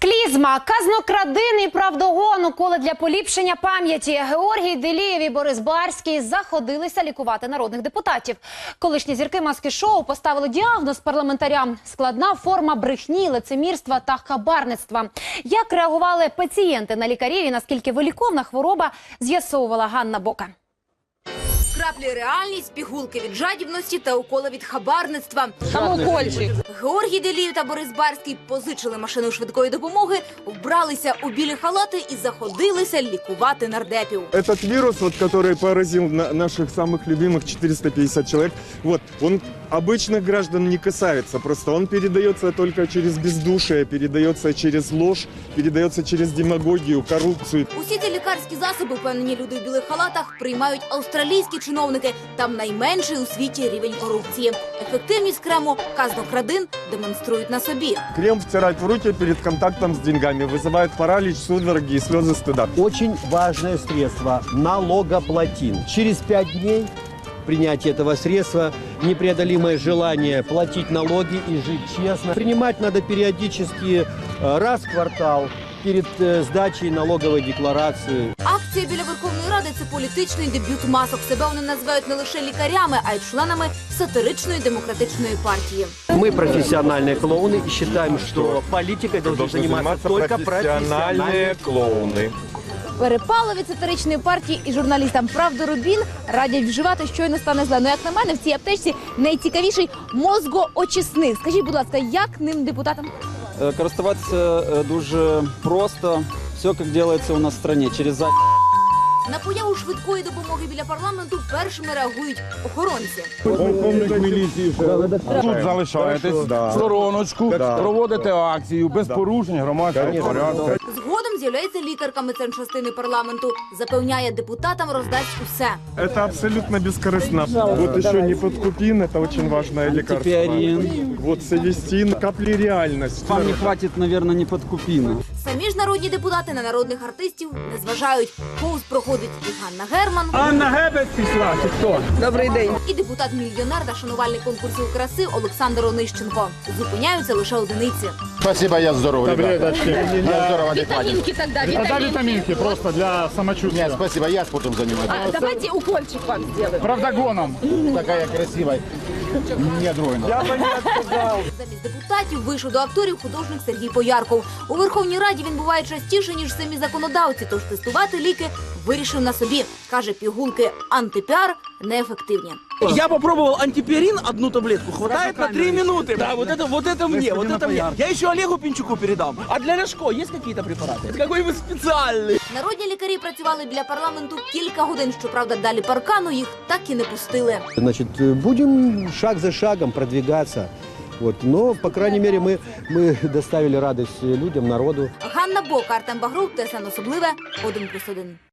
Клізма, казнокрадин і правдогон уколи для поліпшення пам'яті. Георгій Делієв і Борис Барський заходилися лікувати народних депутатів. Колишні зірки маски шоу поставили діагноз парламентарям: складна форма брехні, лицемірства та хабарництва. Як реагували пацієнти на лікарів і наскільки виліковна хвороба, з'ясовувала Ганна Бока Краплі реальність, пігулки від жадібності та уколи від хабарництва. Самокольчик. Георгій Деліїв та Борис Барський позичили машину швидкої допомоги, вбралися у білі халати і заходилися лікувати нардепів. Этот вирус, вот, который поразил на- наших самых любимых 450 человек, вот, он обычных граждан не касается, просто он передается только через бездушие, передается через ложь, передается через демагогию, коррупцию. Усі ці лікарські засоби, впевнені люди у білих халатах, приймають австралійські чиновники. Там найменший у світі рівень корупції. Ефективність крему казнокрадин демонструють на собі. Крем втирать в руки перед контактом с деньгами вызывает паралич, судороги и слезы стыда. Очень важное средство – налогоплатин. Через пять дней принятия этого средства непреодолимое желание платить налоги и жить честно. Принимать надо периодически э, раз в квартал перед э, сдачей налоговой декларации. Акція біля Верховної Ради це політичний дебют масок. Себе вони називають не лише лікарями, а й членами сатиричної демократичної партії. Мы профессиональные клоуны и считаем, что политикой должны заниматься только профессиональные клоуны. Перепало від сатиричної партії і журналістам правди Рубін радять вживати щойно стане зле. Ну, як на мене, в цій аптечці найцікавіший мозгоочисник. Скажіть, будь ласка, як ним депутатам? Е, Користуватися е, дуже просто. Все, як робиться у нас в стране, через за... На появу швидкої допомоги біля парламенту першими реагують охоронці. Полковник міліції. Тут залишаєтесь стороночку, проводите акцію без порушень громадського порядку. Згодом з'являється лікарка медсанчастини парламенту. Запевняє, депутатам роздасть усе. Это абсолютно бескорыстно. Вот еще не подкупин, это очень важное лекарство. Антипиарин. Вот совестин, капли реальность. Вам не хватить, наверное, не подкупины. Самі ж народні депутати на народних артистів не зважають. Повз проходить і Ганна Герман, Анна Гебет пішла, чи хто? і депутат-мільйонер та шанувальник конкурсів краси Олександр Онищенко. Зупиняються лише одиниці. Спасибо, я здоровый, ребята. Я здорово, адекватен. Тогда вітамінки просто для самочувствия. Нет, спасибо, я спортом занимаюсь. Давайте укольчик вам зробимо. Правдогоном. Такая красивая. Не отруена. Замість депутатів вийшов до акторів художник Сергій Поярков. У Верховній Раді він буває частіше, ніж самі законодавці, тож тестувати ліки вирішив на собі. Каже, пігулки антипіар неефективні. Я попробовал антипиарин, одну таблетку, хватает на три минуты. Да, вот это, вот это мне, вот это мне. Я еще Олегу Пинчуку передам. А для Ляшко есть какие-то препараты? Это какой-нибудь специальный. Народні лікарі працювали біля парламенту кілька годин. Щоправда, далі паркану їх так і не пустили. Значит, э, будем шаг за шагом продвигаться. Вот. Но, по крайней мере, мы, мы доставили радость людям, народу. Ганна Бока, Артем Багров, ТСН Особливе, 1+,1.